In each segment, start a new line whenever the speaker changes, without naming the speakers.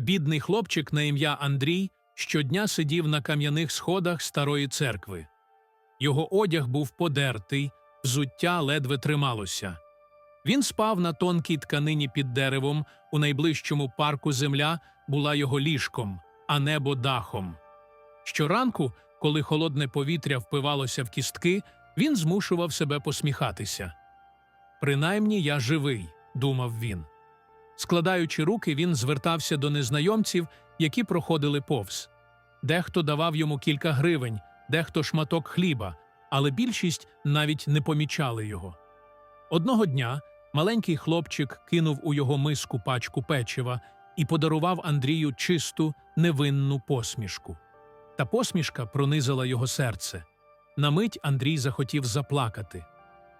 Бідний хлопчик на ім'я Андрій щодня сидів на кам'яних сходах старої церкви. Його одяг був подертий, взуття ледве трималося. Він спав на тонкій тканині під деревом, у найближчому парку земля була його ліжком, а небо дахом. Щоранку, коли холодне повітря впивалося в кістки, він змушував себе посміхатися. Принаймні я живий, думав він. Складаючи руки, він звертався до незнайомців, які проходили повз. Дехто давав йому кілька гривень, дехто шматок хліба, але більшість навіть не помічали його. Одного дня маленький хлопчик кинув у його миску пачку печива і подарував Андрію чисту, невинну посмішку. Та посмішка пронизала його серце. На мить Андрій захотів заплакати.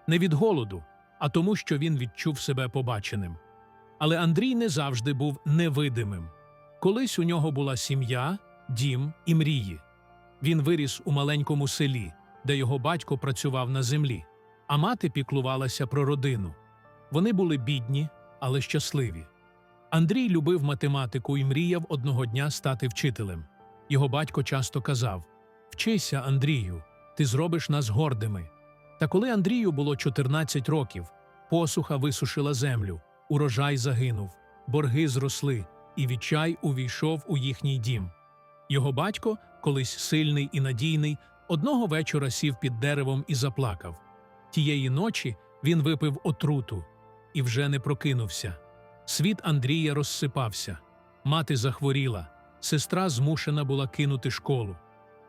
Не від голоду, а тому, що він відчув себе побаченим. Але Андрій не завжди був невидимим. Колись у нього була сім'я, дім і мрії. Він виріс у маленькому селі, де його батько працював на землі, а мати піклувалася про родину. Вони були бідні, але щасливі. Андрій любив математику і мріяв одного дня стати вчителем. Його батько часто казав: Вчися, Андрію, ти зробиш нас гордими. Та коли Андрію було 14 років, посуха висушила землю, урожай загинув, борги зросли, і відчай увійшов у їхній дім. Його батько, колись сильний і надійний, одного вечора сів під деревом і заплакав. Тієї ночі він випив отруту і вже не прокинувся. Світ Андрія розсипався, мати захворіла, сестра змушена була кинути школу.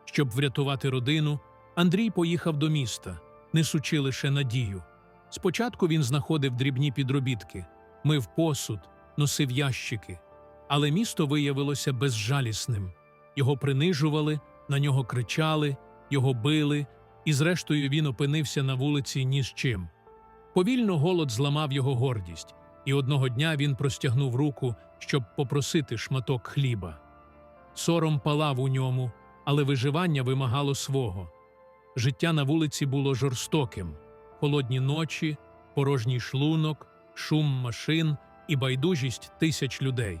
Щоб врятувати родину, Андрій поїхав до міста, несучи лише надію. Спочатку він знаходив дрібні підробітки, мив посуд, носив ящики. Але місто виявилося безжалісним. Його принижували, на нього кричали, його били, і зрештою він опинився на вулиці ні з чим. Повільно голод зламав його гордість, і одного дня він простягнув руку, щоб попросити шматок хліба. Сором палав у ньому, але виживання вимагало свого. Життя на вулиці було жорстоким холодні ночі, порожній шлунок, шум машин і байдужість тисяч людей.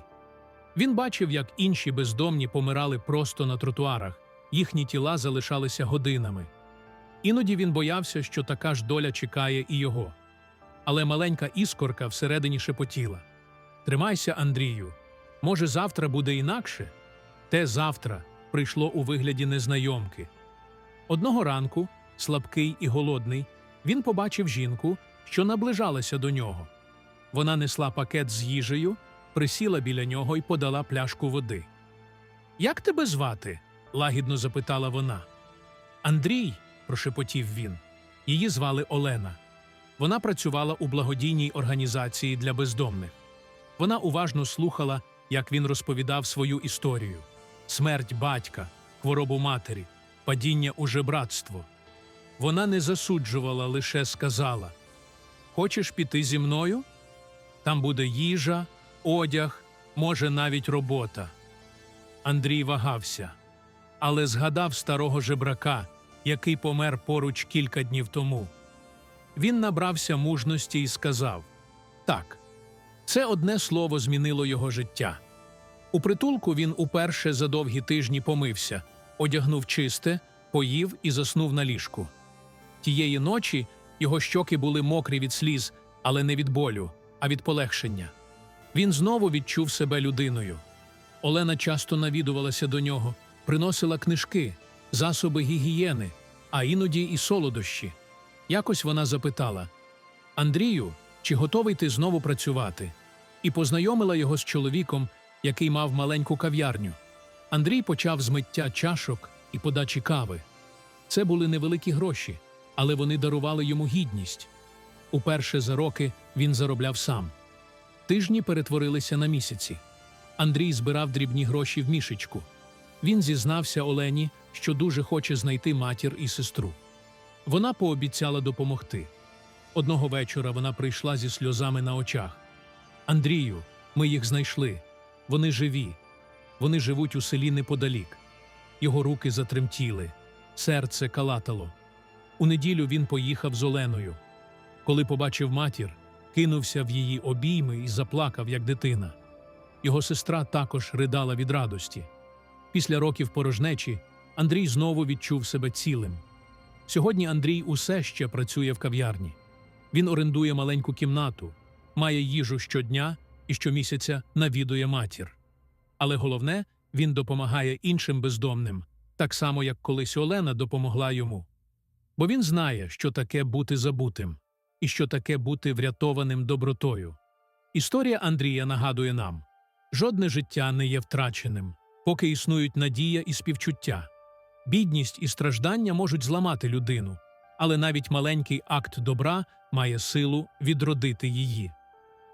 Він бачив, як інші бездомні помирали просто на тротуарах, їхні тіла залишалися годинами. Іноді він боявся, що така ж доля чекає і його. Але маленька іскорка всередині шепотіла Тримайся, Андрію, може, завтра буде інакше? Те завтра прийшло у вигляді незнайомки. Одного ранку, слабкий і голодний, він побачив жінку, що наближалася до нього. Вона несла пакет з їжею, присіла біля нього і подала пляшку води. Як тебе звати? лагідно запитала вона. Андрій, прошепотів він. Її звали Олена. Вона працювала у благодійній організації для бездомних. Вона уважно слухала, як він розповідав свою історію: смерть батька, хворобу матері, падіння у жебратство. Вона не засуджувала, лише сказала: Хочеш піти зі мною? Там буде їжа, одяг, може, навіть робота. Андрій вагався, але згадав старого жебрака, який помер поруч кілька днів тому. Він набрався мужності і сказав так, це одне слово змінило його життя. У притулку він уперше за довгі тижні помився, одягнув чисте, поїв і заснув на ліжку. Тієї ночі його щоки були мокрі від сліз, але не від болю, а від полегшення. Він знову відчув себе людиною. Олена часто навідувалася до нього, приносила книжки, засоби гігієни, а іноді і солодощі. Якось вона запитала Андрію, чи готовий ти знову працювати? І познайомила його з чоловіком, який мав маленьку кав'ярню. Андрій почав з миття чашок і подачі кави. Це були невеликі гроші, але вони дарували йому гідність. Уперше за роки він заробляв сам. Тижні перетворилися на місяці. Андрій збирав дрібні гроші в мішечку. Він зізнався Олені, що дуже хоче знайти матір і сестру. Вона пообіцяла допомогти. Одного вечора вона прийшла зі сльозами на очах. Андрію, ми їх знайшли. Вони живі. Вони живуть у селі неподалік. Його руки затремтіли, серце калатало. У неділю він поїхав з Оленою. Коли побачив матір, кинувся в її обійми і заплакав, як дитина. Його сестра також ридала від радості. Після років порожнечі Андрій знову відчув себе цілим. Сьогодні Андрій усе ще працює в кав'ярні. Він орендує маленьку кімнату, має їжу щодня і щомісяця навідує матір. Але головне, він допомагає іншим бездомним, так само, як колись Олена допомогла йому. Бо він знає, що таке бути забутим і що таке бути врятованим добротою. Історія Андрія нагадує нам жодне життя не є втраченим, поки існують надія і співчуття. Бідність і страждання можуть зламати людину, але навіть маленький акт добра має силу відродити її.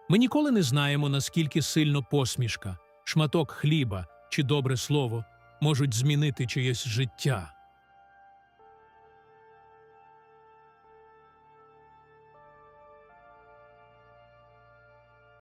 Ми ніколи не знаємо, наскільки сильно посмішка, шматок хліба чи добре слово можуть змінити чиєсь життя.